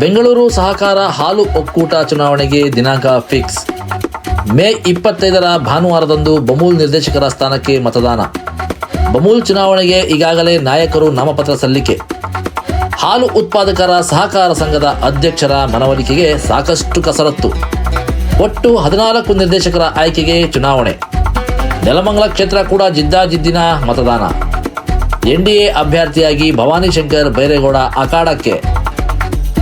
ಬೆಂಗಳೂರು ಸಹಕಾರ ಹಾಲು ಒಕ್ಕೂಟ ಚುನಾವಣೆಗೆ ದಿನಾಂಕ ಫಿಕ್ಸ್. ಮೇ ಇಪ್ಪತ್ತೈದರ ಭಾನುವಾರದಂದು ಬಮೂಲ್ ನಿರ್ದೇಶಕರ ಸ್ಥಾನಕ್ಕೆ ಮತದಾನ. ಬಮೂಲ್ ಚುನಾವಣೆಗೆ ಈಗಾಗಲೇ ನಾಯಕರು ನಾಮಪತ್ರ ಸಲ್ಲಿಕೆ. ಹಾಲು ಉತ್ಪಾದಕರ ಸಹಕಾರ ಸಂಘದ ಅಧ್ಯಕ್ಷರ ಮನವೊಲಿಕೆಗೆ ಸಾಕಷ್ಟು ಕಸರತ್ತು. ಒಟ್ಟು ಹದಿನಾಲ್ಕು ನಿರ್ದೇಶಕರ ಆಯ್ಕೆಗೆ ಚುನಾವಣೆ. ನೆಲಮಂಗಲ ಕ್ಷೇತ್ರ ಕೂಡ ಜಿದ್ದಾಜಿದ್ದಿನ ಮತದಾನ. ಎನ್ಡಿಎ ಅಭ್ಯರ್ಥಿಯಾಗಿ ಭವಾನಿ ಶಂಕರ್ ಬೈರೇಗೌಡ ಅಖಾಡಕ್ಕೆ.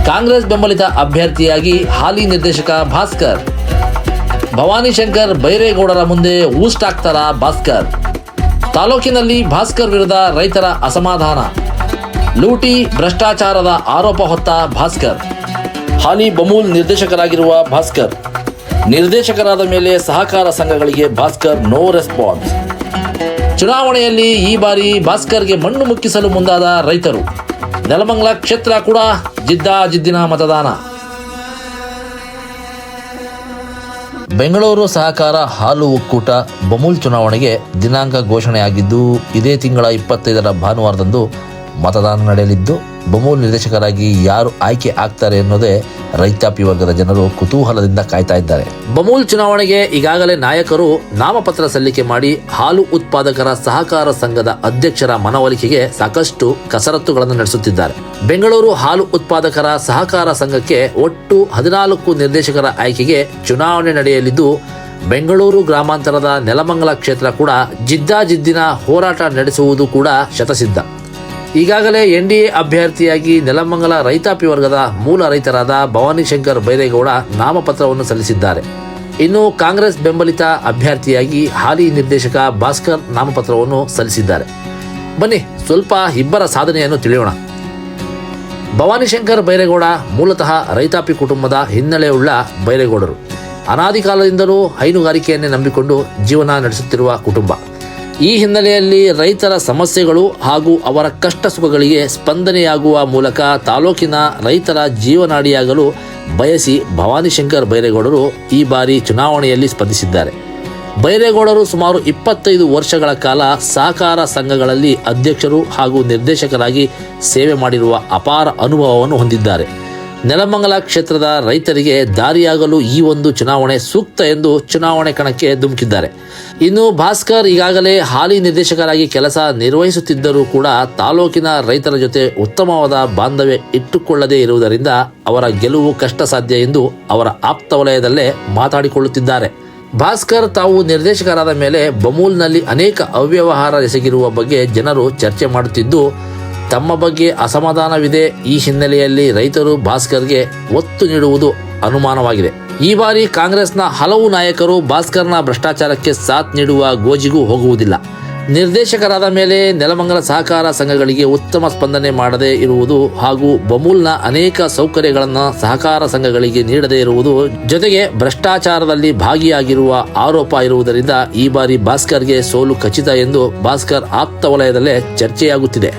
ಕಾಂಗ್ರೆಸ್ ಬೆಂಬಲಿತ ಅಭ್ಯರ್ಥಿಯಾಗಿ ಹಾಲಿ ನಿರ್ದೇಶಕ ಭಾಸ್ಕರ್. ಭವಾನಿ ಶಂಕರ್ ಬೈರೇಗೌಡರ ಮುಂದೆ ಊಸ್ಟಾಗ್ತಾರ ಭಾಸ್ಕರ್. ತಾಲೂಕಿನಲ್ಲಿ ಭಾಸ್ಕರ್ ವಿರುದ್ಧ ರೈತರ ಅಸಮಾಧಾನ. ಲೂಟಿ ಭ್ರಷ್ಟಾಚಾರದ ಆರೋಪ ಹೊತ್ತ ಭಾಸ್ಕರ್. ಹಾಲಿ ಬಮೂಲ್ ನಿರ್ದೇಶಕರಾಗಿರುವ ಭಾಸ್ಕರ್. ನಿರ್ದೇಶಕರಾದ ಮೇಲೆ ಸಹಕಾರ ಸಂಘಗಳಿಗೆ ಭಾಸ್ಕರ್ ನೋ ರೆಸ್ಪಾನ್ಸ್. ಚುನಾವಣೆಯಲ್ಲಿ ಈ ಬಾರಿ ಭಾಸ್ಕರ್ಗೆ ಮಣ್ಣು ಮುಕ್ಕಿಸಲು ಮುಂದಾದ ರೈತರು. ನೆಲಮಂಗಲ ಕ್ಷೇತ್ರ ಕೂಡ ಜಿದ್ದಾಜಿದ್ದಿನ ಮತದಾನ. ಬೆಂಗಳೂರು ಸಹಕಾರ ಹಾಲು ಒಕ್ಕೂಟ ಬಮೂಲ್ ಚುನಾವಣೆಗೆ ದಿನಾಂಕ ಘೋಷಣೆಯಾಗಿದ್ದು, ಇದೇ ತಿಂಗಳ ಇಪ್ಪತ್ತೈದರ ಭಾನುವಾರದಂದು ಮತದಾನ ನಡೆಯಲಿದ್ದು ಬಮೂಲ್ ನಿರ್ದೇಶಕರಾಗಿ ಯಾರು ಆಯ್ಕೆ ಆಗ್ತಾರೆ ಎನ್ನುವುದೇ ರೈತಾಪಿ ವರ್ಗದ ಜನರು ಕುತೂಹಲದಿಂದ ಕಾಯ್ತಾ ಇದ್ದಾರೆ. ಬಮೂಲ್ ಚುನಾವಣೆಗೆ ಈಗಾಗಲೇ ನಾಯಕರು ನಾಮಪತ್ರ ಸಲ್ಲಿಕೆ ಮಾಡಿ ಹಾಲು ಉತ್ಪಾದಕರ ಸಹಕಾರ ಸಂಘದ ಅಧ್ಯಕ್ಷರ ಮನವೊಲಿಕೆಗೆ ಸಾಕಷ್ಟು ಕಸರತ್ತುಗಳನ್ನು ನಡೆಸುತ್ತಿದ್ದಾರೆ. ಬೆಂಗಳೂರು ಹಾಲು ಉತ್ಪಾದಕರ ಸಹಕಾರ ಸಂಘಕ್ಕೆ ಒಟ್ಟು ಹದಿನಾಲ್ಕು ನಿರ್ದೇಶಕರ ಆಯ್ಕೆಗೆ ಚುನಾವಣೆ ನಡೆಯಲಿದ್ದು, ಬೆಂಗಳೂರು ಗ್ರಾಮಾಂತರದ ನೆಲಮಂಗಲ ಕ್ಷೇತ್ರ ಕೂಡ ಜಿದ್ದಾಜಿದ್ದಿನ ಹೋರಾಟ ನಡೆಸುವುದು ಕೂಡ ಶತಸಿದ್ಧ. ಈಗಾಗಲೇ ಎನ್ಡಿಎ ಅಭ್ಯರ್ಥಿಯಾಗಿ ನೆಲಮಂಗಲ ರೈತಾಪಿ ವರ್ಗದ ಮೂಲ ರೈತರಾದ ಭವಾನಿ ಶಂಕರ್ ಬೈರೇಗೌಡ ನಾಮಪತ್ರವನ್ನು ಸಲ್ಲಿಸಿದ್ದಾರೆ. ಇನ್ನು ಕಾಂಗ್ರೆಸ್ ಬೆಂಬಲಿತ ಅಭ್ಯರ್ಥಿಯಾಗಿ ಹಾಲಿ ನಿರ್ದೇಶಕ ಭಾಸ್ಕರ್ ನಾಮಪತ್ರವನ್ನು ಸಲ್ಲಿಸಿದ್ದಾರೆ. ಬನ್ನಿ, ಸ್ವಲ್ಪ ಇಬ್ಬರ ಸಾಧನೆಯನ್ನು ತಿಳಿಯೋಣ. ಭವಾನಿಶಂಕರ್ ಬೈರೇಗೌಡ ಮೂಲತಃ ರೈತಾಪಿ ಕುಟುಂಬದ ಹಿನ್ನೆಲೆಯುಳ್ಳ ಬೈರೇಗೌಡರು. ಅನಾದಿ ಕಾಲದಿಂದಲೂ ಹೈನುಗಾರಿಕೆಯನ್ನೇ ನಂಬಿಕೊಂಡು ಜೀವನ ನಡೆಸುತ್ತಿರುವ ಕುಟುಂಬ. ಈ ಹಿನ್ನೆಲೆಯಲ್ಲಿ ರೈತರ ಸಮಸ್ಯೆಗಳು ಹಾಗೂ ಅವರ ಕಷ್ಟ ಸುಖಗಳಿಗೆ ಸ್ಪಂದನೆಯಾಗುವ ಮೂಲಕ ತಾಲೂಕಿನ ರೈತರ ಜೀವನಾಡಿಯಾಗಲು ಬಯಸಿ ಭವಾನಿಶಂಕರ್ ಬೈರೇಗೌಡರು ಈ ಬಾರಿ ಚುನಾವಣೆಯಲ್ಲಿ ಸ್ಪರ್ಧಿಸಿದ್ದಾರೆ ಬೈರೇಗೌಡರು ಸುಮಾರು ಇಪ್ಪತ್ತೈದು ವರ್ಷಗಳ ಕಾಲ ಸಹಕಾರ ಸಂಘಗಳಲ್ಲಿ ಅಧ್ಯಕ್ಷರು ಹಾಗೂ ನಿರ್ದೇಶಕರಾಗಿ ಸೇವೆ ಮಾಡಿರುವ ಅಪಾರ ಅನುಭವವನ್ನು ಹೊಂದಿದ್ದಾರೆ. ನೆಲಮಂಗಲ ಕ್ಷೇತ್ರದ ರೈತರಿಗೆ ದಾರಿಯಾಗಲು ಈ ಒಂದು ಚುನಾವಣೆ ಸೂಕ್ತ ಎಂದು ಚುನಾವಣೆ ಕಣಕ್ಕೆ ಧುಮುಕಿದ್ದಾರೆ. ಇನ್ನು ಭಾಸ್ಕರ್ ಈಗಾಗಲೇ ಹಾಲಿ ನಿರ್ದೇಶಕರಾಗಿ ಕೆಲಸ ನಿರ್ವಹಿಸುತ್ತಿದ್ದರೂ ಕೂಡ ತಾಲೂಕಿನ ರೈತರ ಜೊತೆ ಉತ್ತಮವಾದ ಬಾಂಧವ್ಯ ಇಟ್ಟುಕೊಳ್ಳದೇ ಇರುವುದರಿಂದ ಅವರ ಗೆಲುವು ಕಷ್ಟ ಸಾಧ್ಯ ಎಂದು ಅವರ ಆಪ್ತ ವಲಯದಲ್ಲೇ ಮಾತಾಡಿಕೊಳ್ಳುತ್ತಿದ್ದಾರೆ. ಭಾಸ್ಕರ್ ತಾವು ನಿರ್ದೇಶಕರಾದ ಮೇಲೆ ಬಮೂಲ್ನಲ್ಲಿ ಅನೇಕ ಅವ್ಯವಹಾರ ಎಸಗಿರುವ ಬಗ್ಗೆ ಜನರು ಚರ್ಚೆ ಮಾಡುತ್ತಿದ್ದು ತಮ್ಮ ಬಗ್ಗೆ ಅಸಮಾಧಾನವಿದೆ ಈ ಹಿನ್ನೆಲೆಯಲ್ಲಿ ರೈತರು ಭಾಸ್ಕರ್ಗೆ ಒತ್ತು ನೀಡುವುದು ಅನುಮಾನವಾಗಿದೆ. ಈ ಬಾರಿ ಕಾಂಗ್ರೆಸ್ನ ಹಲವು ನಾಯಕರು ಭಾಸ್ಕರ್ನ ಭ್ರಷ್ಟಾಚಾರಕ್ಕೆ ಸಾಥ್ ನೀಡುವ ಗೋಜಿಗೂ ಹೋಗುವುದಿಲ್ಲ. ನಿರ್ದೇಶಕರಾದ ಮೇಲೆ ನೆಲಮಂಗಲ ಸಹಕಾರ ಸಂಘಗಳಿಗೆ ಉತ್ತಮ ಸ್ಪಂದನೆ ಮಾಡದೇ ಇರುವುದು ಹಾಗೂ ಬಮೂಲ್ನ ಅನೇಕ ಸೌಕರ್ಯಗಳನ್ನು ಸಹಕಾರ ಸಂಘಗಳಿಗೆ ನೀಡದೇ ಇರುವುದು ಜೊತೆಗೆ ಭ್ರಷ್ಟಾಚಾರದಲ್ಲಿ ಭಾಗಿಯಾಗಿರುವ ಆರೋಪ ಇರುವುದರಿಂದ ಈ ಬಾರಿ ಭಾಸ್ಕರ್ಗೆ ಸೋಲು ಖಚಿತ ಎಂದು ಭಾಸ್ಕರ್ ಆಪ್ತ ವಲಯದಲ್ಲೇ ಚರ್ಚೆಯಾಗುತ್ತಿದೆ.